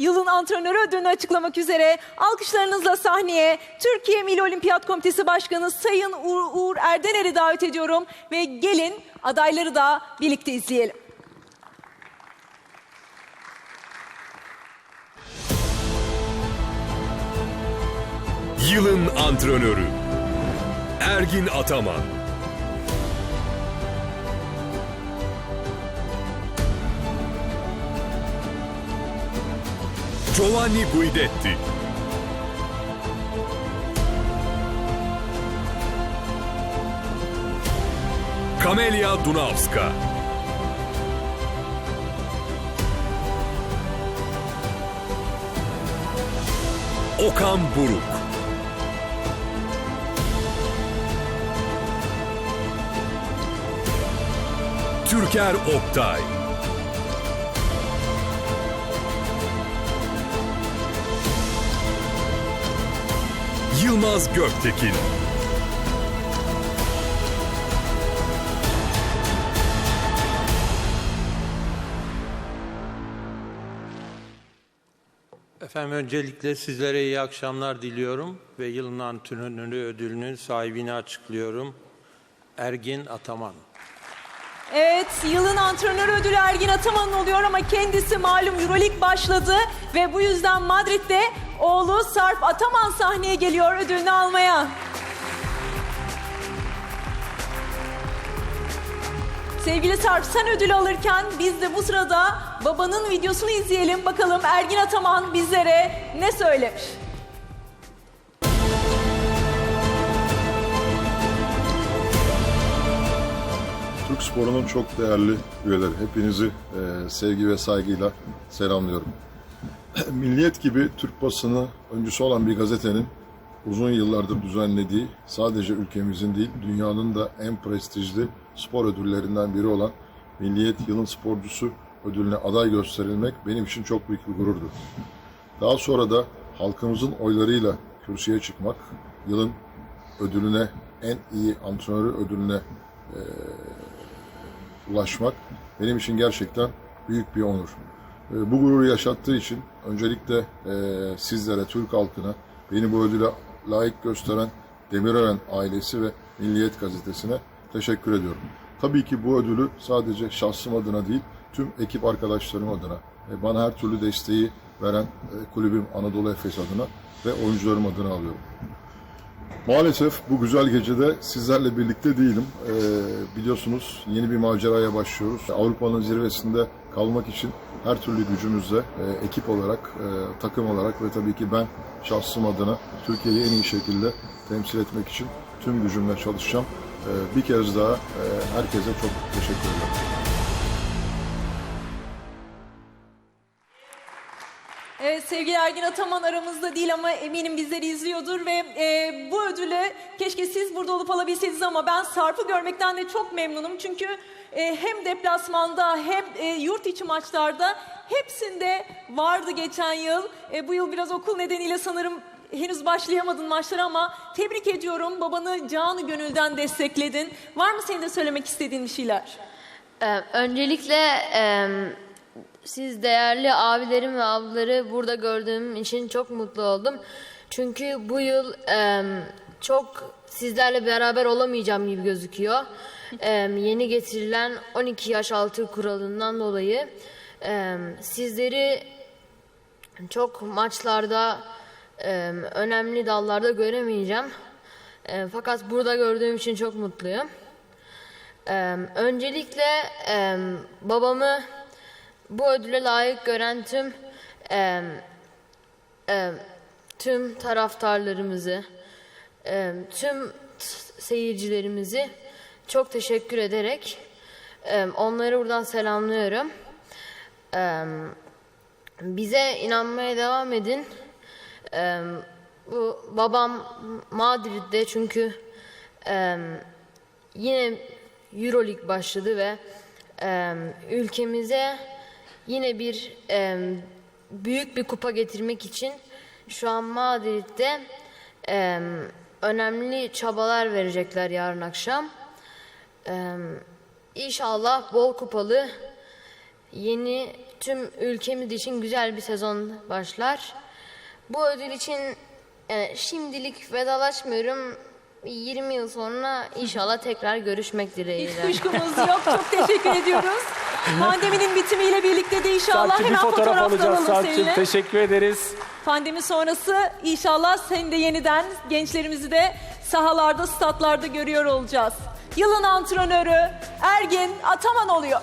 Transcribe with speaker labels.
Speaker 1: Yılın antrenörü ödülünü açıklamak üzere alkışlarınızla sahneye Türkiye Milli Olimpiyat Komitesi Başkanı Sayın Uğur, Uğur Erdener'i davet ediyorum ve gelin adayları da birlikte izleyelim.
Speaker 2: Yılın antrenörü Ergin Ataman Giovanni Guidetti. Kamelia Dunavska. Okan Buruk. Türker Oktay Yılmaz Göktekin
Speaker 3: Efendim öncelikle sizlere iyi akşamlar diliyorum ve yılın antrenörü ödülünün sahibini açıklıyorum. Ergin Ataman.
Speaker 1: Evet, yılın antrenörü ödülü Ergin Ataman'ın oluyor ama kendisi malum Euroleague başladı ve bu yüzden Madrid'de oğlu Sarp Ataman sahneye geliyor ödülünü almaya. Sevgili Sarp sen ödül alırken biz de bu sırada babanın videosunu izleyelim. Bakalım Ergin Ataman bizlere ne söylemiş?
Speaker 4: Türk sporunun çok değerli üyeleri. Hepinizi e, sevgi ve saygıyla selamlıyorum. Milliyet gibi Türk basını öncüsü olan bir gazetenin uzun yıllardır düzenlediği sadece ülkemizin değil dünyanın da en prestijli spor ödüllerinden biri olan Milliyet Yılın Sporcusu ödülüne aday gösterilmek benim için çok büyük bir gururdu. Daha sonra da halkımızın oylarıyla kürsüye çıkmak, yılın ödülüne, en iyi antrenörü ödülüne ulaşmak benim için gerçekten büyük bir onur. E, Bu gururu yaşattığı için öncelikle e, sizlere, Türk halkına, beni bu ödüle layık gösteren Demirören ailesi ve Milliyet Gazetesi'ne teşekkür ediyorum. Tabii ki bu ödülü sadece şahsım adına değil, tüm ekip arkadaşlarım adına, bana her türlü desteği veren e, kulübüm Anadolu Efes adına ve oyuncularım adına alıyorum. Maalesef bu güzel gecede sizlerle birlikte değilim. Ee, biliyorsunuz yeni bir maceraya başlıyoruz. Avrupa'nın zirvesinde kalmak için her türlü gücümüzle e, ekip olarak, e, takım olarak ve tabii ki ben şahsım adına Türkiye'yi en iyi şekilde temsil etmek için tüm gücümle çalışacağım. Ee, bir kez daha e, herkese çok teşekkür ederim.
Speaker 1: Evet sevgili Ergin Ataman aramızda değil ama eminim bizleri izliyordur ve e, bu ödülü keşke siz burada olup alabilseydiniz ama ben Sarp'ı görmekten de çok memnunum. Çünkü e, hem deplasmanda hem e, yurt içi maçlarda hepsinde vardı geçen yıl. E, bu yıl biraz okul nedeniyle sanırım henüz başlayamadın maçlara ama tebrik ediyorum. Babanı canı gönülden destekledin. Var mı senin de söylemek istediğin bir şeyler?
Speaker 5: Ee, öncelikle e, siz değerli abilerim ve ablaları burada gördüğüm için çok mutlu oldum. Çünkü bu yıl e, çok sizlerle beraber olamayacağım gibi gözüküyor. E, yeni getirilen 12 yaş altı kuralından dolayı e, sizleri çok maçlarda e, önemli dallarda göremeyeceğim. E, fakat burada gördüğüm için çok mutluyum. Ee, öncelikle e, babamı bu ödüle layık gören tüm e, e, tüm taraftarlarımızı, e, tüm seyircilerimizi çok teşekkür ederek e, onları buradan selamlıyorum. E, bize inanmaya devam edin. E, bu babam Madrid'de çünkü e, yine Euroleague başladı ve e, ülkemize yine bir e, büyük bir kupa getirmek için şu an Madrid'de e, önemli çabalar verecekler yarın akşam. E, inşallah bol kupalı yeni tüm ülkemiz için güzel bir sezon başlar. Bu ödül için e, şimdilik vedalaşmıyorum. 20 yıl sonra inşallah tekrar görüşmek
Speaker 1: Hiç
Speaker 5: dileğiyle.
Speaker 1: kuşkumuz yok. Çok teşekkür ediyoruz. Pandeminin bitimiyle birlikte de inşallah
Speaker 6: bir
Speaker 1: hemen
Speaker 6: fotoğraf
Speaker 1: fotoğraflar
Speaker 6: alacağız
Speaker 1: seninle.
Speaker 6: Teşekkür ederiz.
Speaker 1: Pandemi sonrası inşallah seni de yeniden gençlerimizi de sahalarda, statlarda görüyor olacağız. Yılın antrenörü Ergin Ataman oluyor.